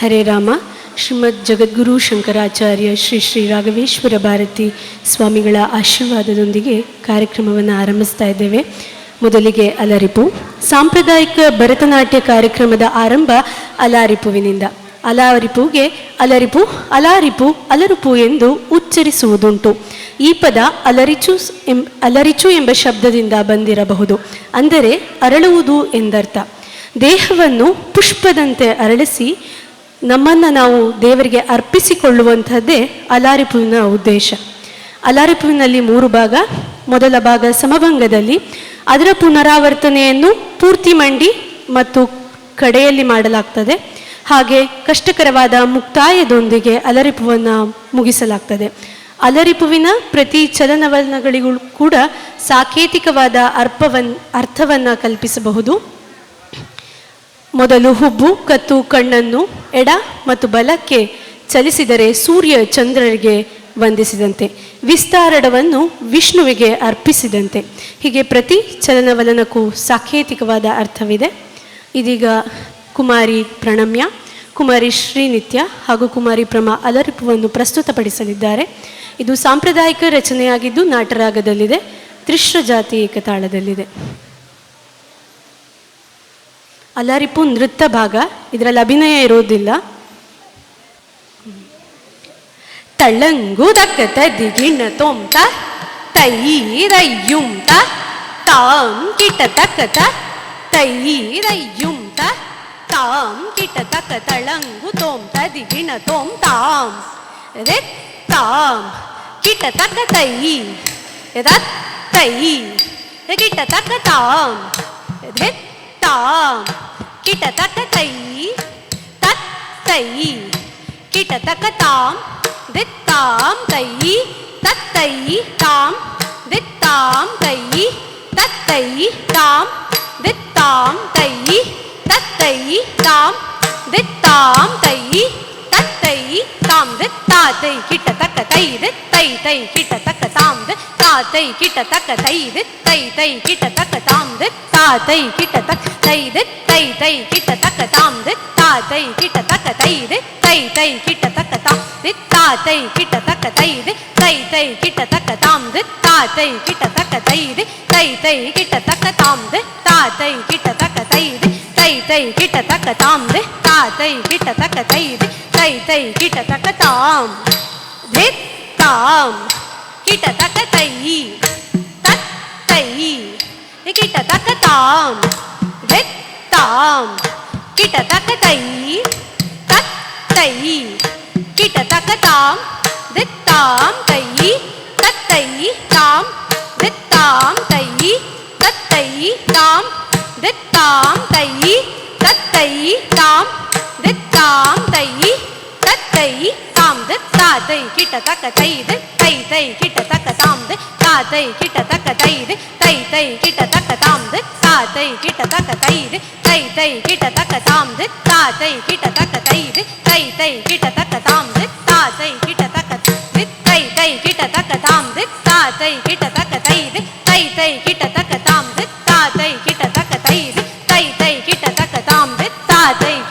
ಹರೇ ರಾಮ. ಶ್ರೀಮದ್ ಜಗದ್ಗುರು ಶಂಕರಾಚಾರ್ಯ ಶ್ರೀ ಶ್ರೀ ರಾಘವೇಶ್ವರ ಭಾರತಿ ಸ್ವಾಮಿಗಳ ಆಶೀರ್ವಾದದೊಂದಿಗೆ ಕಾರ್ಯಕ್ರಮವನ್ನು ಆರಂಭಿಸ್ತಾ ಇದ್ದೇವೆ. ಮೊದಲಿಗೆ ಅಲರಿಪು. ಸಾಂಪ್ರದಾಯಿಕ ಭರತನಾಟ್ಯ ಕಾರ್ಯಕ್ರಮದ ಆರಂಭ ಅಲಾರಿಪುವಿನಿಂದ. ಅಲಾರಿಪುಗೆ ಅಲರಿಪು, ಅಲಾರಿಪು, ಅಲರುಪು ಎಂದು ಉಚ್ಚರಿಸುವುದುಂಟು. ಈ ಪದ ಅಲರಿಚು ಎಂ, ಅಲರಿಚು ಎಂಬ ಶಬ್ದದಿಂದ ಬಂದಿರಬಹುದು. ಅಂದರೆ ಅರಳುವುದು ಎಂದರ್ಥ. ದೇಹವನ್ನು ಪುಷ್ಪದಂತೆ ಅರಳಿಸಿ ನಮ್ಮನ್ನು ನಾವು ದೇವರಿಗೆ ಅರ್ಪಿಸಿಕೊಳ್ಳುವಂಥದ್ದೇ ಅಲಾರಿಪುವಿನ ಉದ್ದೇಶ. ಅಲಾರಿಪುವಿನಲ್ಲಿ ಮೂರು ಭಾಗ. ಮೊದಲ ಭಾಗ ಸಮಭಂಗದಲ್ಲಿ. ಅದರ ಪುನರಾವರ್ತನೆಯನ್ನು ಪೂರ್ತಿ ಮಂಡಿ ಮತ್ತು ಕಡೆಯಲ್ಲಿ ಮಾಡಲಾಗ್ತದೆ. ಹಾಗೆ ಕಷ್ಟಕರವಾದ ಮುಕ್ತಾಯದೊಂದಿಗೆ ಅಲರಿಪುವನ್ನು ಮುಗಿಸಲಾಗ್ತದೆ. ಅಲರಿಪುವಿನ ಪ್ರತಿ ಚಲನವಲನಗಳಿಗೂ ಕೂಡ ಸಾಂಕೇತಿಕವಾದ ಅರ್ಪವನ್, ಅರ್ಥವನ್ನು ಕಲ್ಪಿಸಬಹುದು. ಮೊದಲು ಹುಬ್ಬು, ಕತ್ತು, ಕಣ್ಣನ್ನು, ಎಡ ಮತ್ತು ಬಲಕ್ಕೆ ಚಲಿಸಿದರೆ ಸೂರ್ಯ ಚಂದ್ರರಿಗೆ ವಂದಿಸಿದಂತೆ. ವಿಸ್ತಾರಡವನ್ನು ವಿಷ್ಣುವಿಗೆ ಅರ್ಪಿಸಿದಂತೆ. ಹೀಗೆ ಪ್ರತಿ ಚಲನವಲನಕ್ಕೂ ಸಾಂಕೇತಿಕವಾದ ಅರ್ಥವಿದೆ. ಇದೀಗ ಕುಮಾರಿ ಪ್ರಣಮ್ಯ, ಕುಮಾರಿ ಶ್ರೀನಿತ್ಯ ಹಾಗೂ ಕುಮಾರಿ ಪ್ರಮಾ ಅಲರಿಪುವನ್ನು ಪ್ರಸ್ತುತಪಡಿಸಲಿದ್ದಾರೆ. ಇದು ಸಾಂಪ್ರದಾಯಿಕ ರಚನೆಯಾಗಿದ್ದು ನಾಟರಾಗದಲ್ಲಿದೆ. ತ್ರಿಶ್ರ ಜಾತಿ ಏಕತಾಳದಲ್ಲಿದೆ. ಅಲಾರಿಪು ನೃತ್ಯ ಭಾಗ ಇದರಲ್ಲಿ ಅಭಿನಯ ಇರೋದಿಲ್ಲ ತಳ್ಳಂಗು ದಕ್ಕತ ದಿಗಿಣ ತೋಂತ ತೈ ರಯ್ಯುಂತ ತಾಂ ಕಿಟ ತಕ್ಕತ ತೈ ರಯ್ಯುಂತ ತಾಂ ಕಿಟ ತಕ್ಕ ತಳಂಗು ತೋಂತ ದಿಗಿಣ ತೋಂ ತಾಂ ರೆ ತಾಂ ಕಿಟ ತಕ್ಕ ತೈ ರತ್ ತೈ ಕಿಟ ತಕ್ಕ ತಾಂ ರೆ ತಾಂ கிட்ட தட்ட தை தத்தை கிட்ட தக்க தாம் தித்தாம் தை தத்தை தாம் தித்தாம் தை தத்தை தாம் தித்தாம் தை தத்தை தாம் தித்தாம் தை தாத்தை கிட்டத்தக்க தைது தை தை கிட்டத்தக்க தாம்து தாத்தை கிட்டத்தக்க தைது தை தை கிட்டத்தக்க தாம்து தாத்தை கிட்டத்தக்க தைது தை தை கிட்டத்தக்க தாம்து தாத்தை கிட்டத்தக்க தைது தை தை கிட்டத்தக்க தாம்து தாத்தை கிட்டத்தக்க தைது தை தை கிட்டத்தக்க தாம்து தாத்தை கிட்டத்தக்க தைது தை தை கிட்டத்தக்க தாம்து தாத்தை கிட்டத்தக்க தை தை கிட்டத்தக்க தாம் ரே தா தை கிட்டத்தக்க தை ரே தை தை கிட்டத்தக்க தாம். ரே தாம். கிட்டத்தக்க தை. தத் தை. கிட்டத்தக்க தாம். ரே தாம். கிட்டத்தக்க தை. தத் தை. கிட்டத்தக்க தாம். தித் தை. தத் தாம். தித் தாம் தை. தத் தை தாம். தித்தாம் தை தத்தை தாம். தித்தாம் தை தத்தை தாம் தாத்தை கிட்டத்தக்க தைது தை தை கிட்டத்தக்க தாம்து. தாத்தை கிட்டத்தக்க தைது தை தை கிட்டத்தக்க தாம்து. தாத்தை கிட்டத்தக்க தைது தை தை கிட்டத்தக்க தாம்து. தாத்தை கிட்டத்தக்க தைது தை தை கிட்டத்தக்க தாம்து. தாத்தை கிட்டத்தக்க தை தை கிட்டத்தக்க தாம்து. தாத்தை கிட்டத்தக்க தைது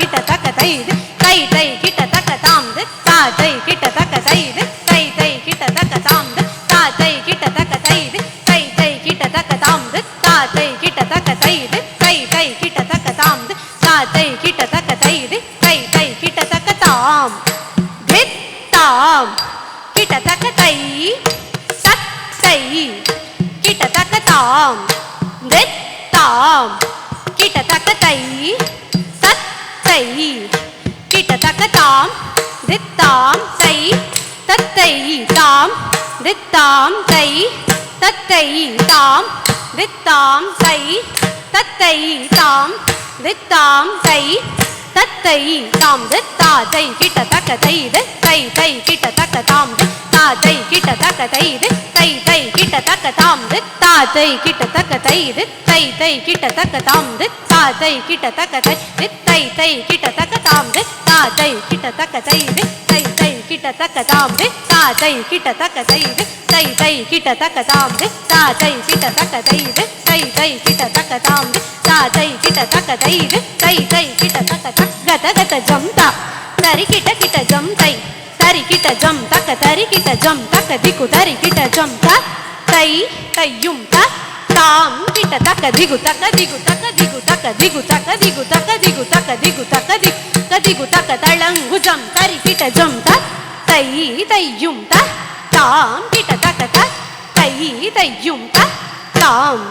கிட்ட தக்க தைது கை தை கிட்ட தக்க தாம்து தா தை கிட்ட தக்க தைது கை தை கிட்ட தக்க தாம்து தா தை கிட்ட தக்க தைது கை தை கிட்ட தக்க தாம்து தா தை கிட்ட தக்க தைது கை தை கிட்ட தக்க தாம்து தா தை கிட்ட தக்க தைது கை தை கிட்ட தக்க தாம் பித் தாம் கிட்ட தக்க தை சத் தை கிட்ட தகதாம் தித்தாம் தை தத்தை தாம் தித்தாம் தை தத்தை தாம் தித்தாம் தை தத்தை தாம் தித்தாம் தை தத்தை தாம் தித்தா தை கிட்ட தக்க தை தை தை தாம் தித்தா தை கிட்ட தக்க தை தை தை தாம் தித்தா தை கிட்டத்தக்க தை இது தை தை கிட்டத்தக்க தாம் து தா தை கிட்டத்தக்க தை இது தை தை கிட்டத்தக்க தாம் து தா தை கிட்டத்தக்க தை இது தை தை கிட்டத்தக்க தாம் து தா தை கிட்டத்தக்க தை இது தை தை கிட்டத்தக்க தாம் து தா தை கிட்டத்தக்க தை இது தை தை கிட்டத்தக்க தாம் து தா தை கிட்டத்தக்க தை இது தை தை கிட்டத்தக்க தக் கத கத ஜம் தா. தரி கிட்ட கிட்ட ஜம் தை. தரி கிட்ட ஜம் தக்க தரி கிட்ட ஜம் தக்க திக்கு தரி கிட்ட ஜம் தா. தை தையும் த தாம் கிட்ட தக்க திகு தக்க திகு தக்க திகு தக்க திகு தக்க திகு தக்க திகு தக்க திகு தக்க திகு திகு தக்க தளங்கு ஜம் தரி கிட்ட ஜம் த தை தையும் த தாம் கிட்ட தக்க த தை தையும் த தாம்